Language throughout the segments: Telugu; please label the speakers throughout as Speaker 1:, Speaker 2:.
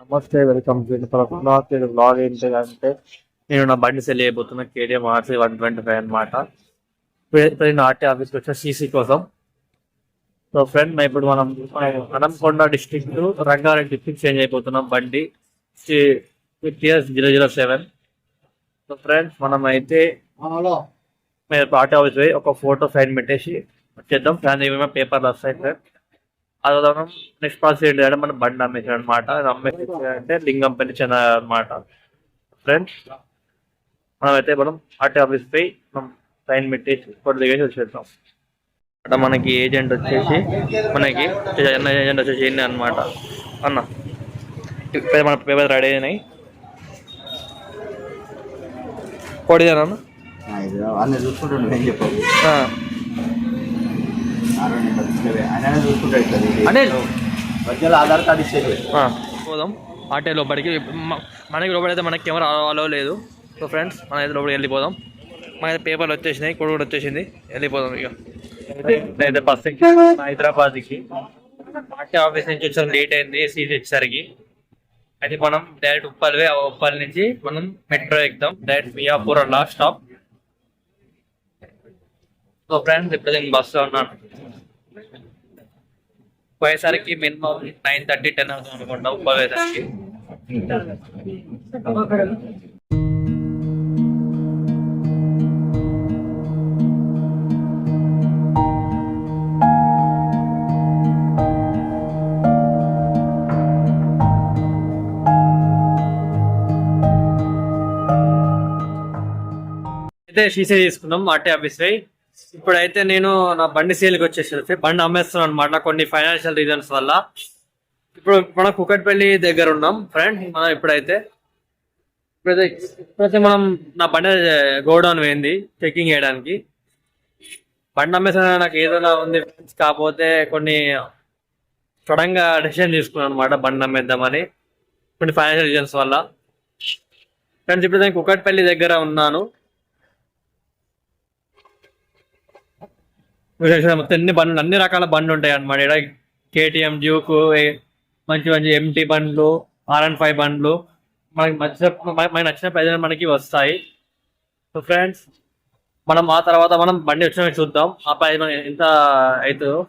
Speaker 1: నమస్తే వెల్కమ్ బ్లాగ్ ఇది బ్లాగ్ అంటే నేను నా బండి sell చేయబోతున్నా KTM RC one twenty five అనమాట ఇప్పుడు నేను ఆర్టీ ఆఫీస్కి వచ్చా సీసీ కోసం. సో ఫ్రెండ్ ఇప్పుడు మనం Anankonda district Rangareddy district change అయిపోతున్నాం బండి. TS zero zero seven so friends మనం అయితే ఆర్టీ ఆఫీస్ పోయి ఒక ఫోటో సైన్ పెట్టేసి వచ్చేద్దాం. దాని ఏమేమో పేపర్లు వస్తాయి ఫ్రెండ్ అది మనం నెక్స్ట్ ప్రాసెస్ ఏంటి అంటే మనం బండి అమ్మేసాడు అనమాట అమ్మేసి అంటే లింగం పని చెంద అనమాట ఫ్రెండ్స్ మనం అయితే మనం ఆర్టీ ఆఫీస్ పోయి మనం సైన్ పెట్టేసి ఫోటో దిగేసి వచ్చేద్దాం. అంటే మనకి ఏజెంట్ వచ్చేసి మనకి ఏజెంట్ వచ్చేసి ఏంటి అనమాట అన్న ఇప్పుడు మన పేపర్ రెడీ అయినాయి. కొడిదేనా అన్న?
Speaker 2: చూసుకుంటుండే ఏం ఆధార్ కార్డు ఇచ్చేది.
Speaker 1: పోదాం. ఆటే లోపలికి. మనకి లోపలైతే మనకి కెమెరా అలో లేదు. సో ఫ్రెండ్స్ మనం అయితే లోపలికి వెళ్ళిపోదాం. మనకి పేపర్లు వచ్చేసినాయి కొడు కూడా వచ్చేసింది. వెళ్ళిపోదాం ఇక. అయితే బస్ హైదరాబాద్కి. పార్టీ ఆఫీస్ నుంచి వచ్చాం లేట్ అయింది సీట్ వచ్చేసరికి అయితే మనం డైరెక్ట్ ఉప్పల్ వే ఉప్పల్ నుంచి మనం metro ఎక్కుదాం direct Miyapur last stop. So friends ఇప్పుడు నేను బస్సులో ఉన్నాను. పోయేసరికి మినిమం నైన్ థర్టీ టెన్ అవుతుంది అనుకుంటా పోయేసరికి. అయితే సీసీ తీసుకున్నాం ఆర్టీ ఆఫీస్ పై ఇప్పుడైతే నేను నా బండి సేల్కి వచ్చేసి బండి అమ్మేస్తున్నాను అనమాట కొన్ని ఫైనాన్షియల్ రీజన్స్ వల్ల. ఇప్పుడు మనం కుకట్పల్లి దగ్గర ఉన్నాం ఫ్రెండ్ మనం ఇప్పుడైతే ఇప్పుడైతే మనం నా బండి గోడౌన్ పోయింది చెకింగ్ చేయడానికి. బండి అమ్మేసిన నాకు ఏదైనా ఉంది కాకపోతే కొన్ని సడన్గా డెసిషన్ తీసుకున్నాను అనమాట బండి అమ్మేద్దామని కొన్ని ఫైనాన్షియల్ రీజన్స్ వల్ల. ఫ్రెండ్స్ ఇప్పుడు నేను కుకట్పల్లి దగ్గర ఉన్నాను. మొత్తం ఎన్ని బండ్లు అన్ని రకాల బండ్లు ఉంటాయి అన్నమాట. ఇక్కడ కేటీఎం డ్యూక్ మంచి మంచి ఎంటీ బండ్లు ఆర్ అండ్ ఫైవ్ బండ్లు. మనకి నచ్చిన మనకి నచ్చిన ప్రైజ్ మనకి వస్తాయి. సో ఫ్రెండ్స్ మనం ఆ తర్వాత మనం బండి వచ్చిన చూద్దాం. ఆ ప్రైజ్ మనకి ఎంత అవుతుందో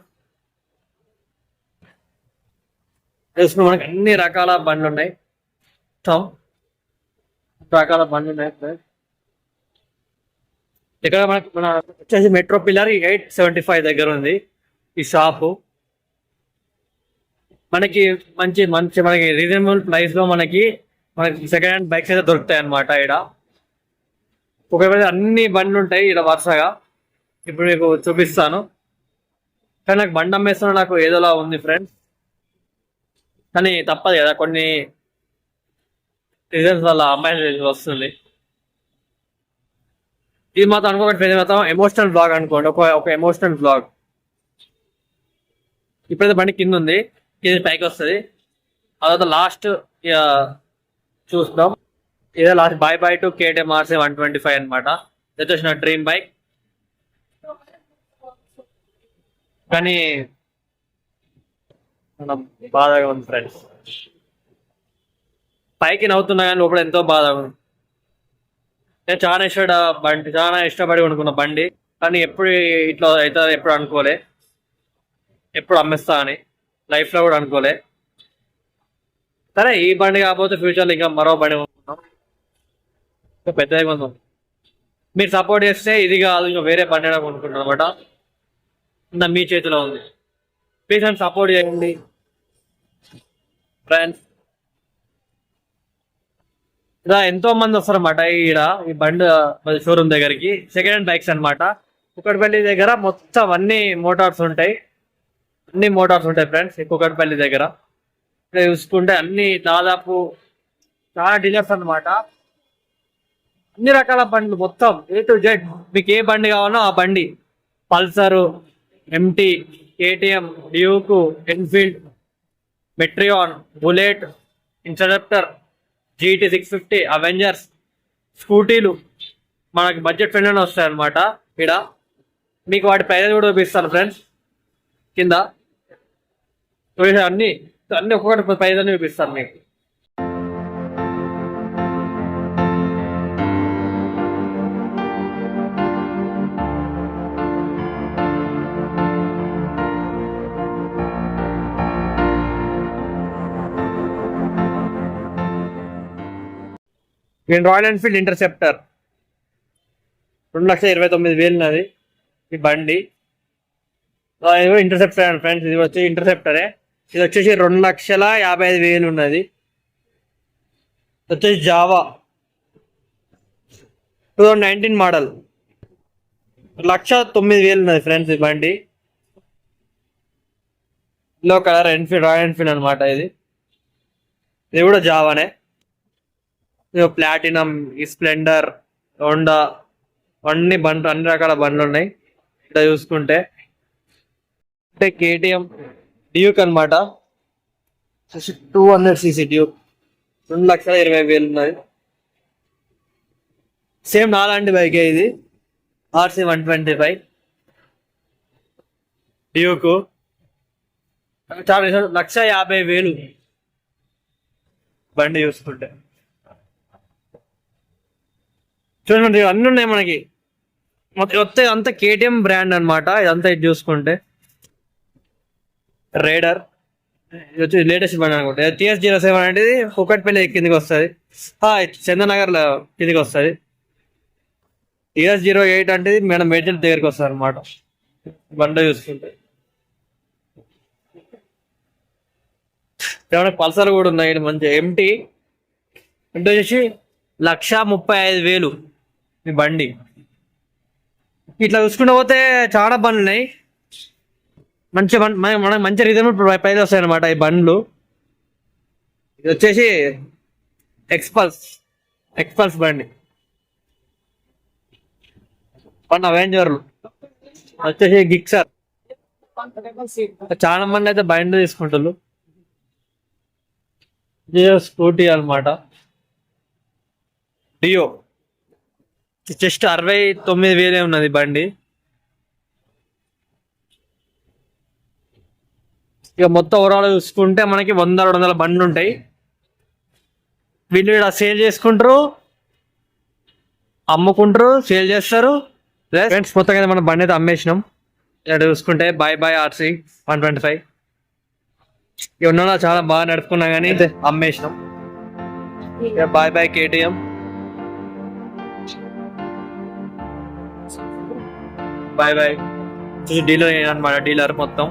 Speaker 1: తెలుసుకుని మనకి అన్ని రకాల బండ్లు ఉన్నాయి. రకాల బండ్లు ఉన్నాయి ఫ్రెండ్స్ ఇక్కడ మనకి మన వచ్చేసి metro pillar eight seventy five దగ్గర ఉంది. ఈ షాపు మనకి మంచి మంచి మనకి రీజనబుల్ ప్రైస్లో మనకి మనకి సెకండ్ హ్యాండ్ బైక్స్ అయితే దొరుకుతాయి అన్నమాట ఇక్కడ. ఒకవేళ అన్ని బండ్లు ఉంటాయి ఇక్కడ వరుసగా. ఇప్పుడు మీకు చూపిస్తాను. కానీ నాకు బండి అమ్మేస్తున్న నాకు ఏదోలా ఉంది ఫ్రెండ్స్ కానీ తప్పదు కదా కొన్ని రీజన్స్ వల్ల అమ్మాయి వస్తుంది. ఇది మాత్రం అనుకోకండి ఫ్రెండ్స్ మాత్రం ఎమోషనల్ బ్లాగ్ అనుకోండి. ఒక ఒక ఎమోషనల్ బ్లాగ్ ఇప్పుడైతే బండి కింద ఉంది. కింద పైకి వస్తుంది. తర్వాత లాస్ట్ చూస్తాం ఇదే last bye bye to KTM RC one twenty five అనమాట ఇది వచ్చేసి నా డ్రీమ్ బైక్ కానీ మనం బాధగా ఉంది ఫ్రెండ్స్ పైకి నవ్వుతున్నా కానీ లోపల ఎంతో బాధగా ఉంది. నేను చాలా ఇష్టపడ బండి చాలా ఇష్టపడి కొనుక్కున్న బండి కానీ ఎప్పుడు ఇట్లా అవుతుంది ఎప్పుడు అనుకోలే. ఎప్పుడు అమ్మేస్తా అని లైఫ్లో కూడా అనుకోలే. సరే ఈ బండి కాకపోతే ఫ్యూచర్లో ఇంకా మరో బండి కొనుక్కుందాం. పెద్దది పెద్దగా కొందాం. మీరు సపోర్ట్ చేస్తే ఇది కాదు ఇంకా వేరే బండి కొనుక్కుంటాం అనమాట ఇంకా మీ చేతిలో ఉంది. ప్లీజ్ అండ్ సపోర్ట్ చేయండి. ఫ్రెండ్స్. ఇలా ఎంతో మంది వస్తారు అన్నమాట ఈడ ఈ బండ్ షోరూమ్ దగ్గరికి. సెకండ్ హ్యాండ్ బైక్స్ అన్నమాట. కుక్కడపల్లి దగ్గర మొత్తం అన్ని మోటార్స్ ఉంటాయి. అన్ని మోటార్స్ ఉంటాయి ఫ్రెండ్స్ కుక్కడపల్లి దగ్గర. ఇక్కడ చూసుకుంటే అన్ని దాదాపు చాలా డీలర్స్ అన్నమాట. అన్ని రకాల బండ్లు మొత్తం ఏ టు జెడ్ మీకు ఏ బండి కావాలో ఆ బండి. Pulsar MT KTM Duke Enfield Meteor Bullet Interceptor GT six fifty Avengers స్కూటీలు మనకి బడ్జెట్ ఫ్రెండ్ వస్తాయి అనమాట ఇక్కడ మీకు వాటి ప్రైజ్ కూడా చూపిస్తాను ఫ్రెండ్స్ కింద అన్ని అన్ని ఒక్కొక్కటి ప్రైజ్ అని చూపిస్తాను మీకు. నేను రాయల్ ఎన్ఫీల్డ్ ఇంటర్సెప్టర్ రెండు లక్షల ఇరవై తొమ్మిది వేలు ఉన్నది ఈ బండి. ఆ, ఇది కూడా ఇంటర్సెప్టర్ ఫ్రెండ్స్ ఇది వచ్చి ఇంటర్సెప్టరే ఇది వచ్చేసి రెండు లక్షల యాభై ఐదు వేలు ఉన్నది ఇది వచ్చేసి Jawa two thousand nineteen model lakh తొమ్మిది వేలు ఉన్నది ఫ్రెండ్స్ ఈ బండి. లో కలర్ ఎన్ఫీల్డ్ రాయల్ ఎన్ఫీల్డ్ అనమాట ఇది. ఇది కూడా జావానే ప్లాటినం ఈ స్ప్లెండర్ హోండా అన్ని బండ్లు అన్ని రకాల బండ్లు ఉన్నాయి. ఇక్కడ చూసుకుంటే అంటే కేటీఎం డ్యూక్ అనమాట టూ హండ్రెడ్ సీసీ డ్యూక్. రెండు లక్షల ఇరవై వేలు ఉన్నది. సేమ్ నాలాంటి బైకే ఇది. RC one twenty five. Duke. చాలా లక్ష యాభై వేలు. బండి చూసుకుంటే. చూడండి అన్ని ఉన్నాయి మనకి. మొత్తం వస్తే కేటీఎం బ్రాండ్ అనమాట ఇదంతా ఇది చూసుకుంటే. రైడర్ ఇది వచ్చి లేటెస్ట్ బండి అనుకుంటే. టీఎస్ జీరో సెవెన్ అనేది కుకట్పల్లి కిందికి వస్తుంది. చంద్రనగర్లో కిందికి వస్తుంది. టీఎస్ జీరో ఎయిట్ అంటే మేడం మేజర్ దగ్గరికి వస్తుంది అనమాట బండి చూసుకుంటే. ఏమైనా పల్సర్ కూడా ఉన్నాయి మంచి ఎంటీ అంటే వచ్చేసి లక్ష ముప్పై ఐదు వేలు. మీ బండి. ఇట్లా చూసుకుంటూ పోతే చాలా బండ్లు ఉన్నాయి. మంచి బండ్ మనకి మంచి రీజనబుల్ ప్రైస్ వస్తాయి అనమాట ఈ బండ్లు. ఇది వచ్చేసి ఎక్స్పల్స్ ఎక్స్పల్స్ బండి. వన్ అవెంజర్లు వచ్చేసి గిక్సర్ చాలా మంది అయితే బైండ్ తీసుకుంటారు స్కూటీ అన్నమాట. డియో జస్ట్ అరవై తొమ్మిది వేలే ఉన్నది బండి. ఇక మొత్తం ఓవరాల్ చూసుకుంటే మనకి వంద రెండు వందల బండ్లు ఉంటాయి. వీళ్ళు ఇక్కడ సేల్ చేసుకుంటారు. అమ్ముకుంటారు సేల్ చేస్తారు. ఫ్రెండ్స్ మొత్తం కదా మన బండి అయితే అమ్మేసినాం. ఇక్కడ చూసుకుంటే bye bye RC one twenty five ఇక ఉన్న చాలా బాగా నడుపుకున్నా కానీ అమ్మేసినాం. Bye bye KTM bye bye dealer అనమాట డీలర్ మొత్తం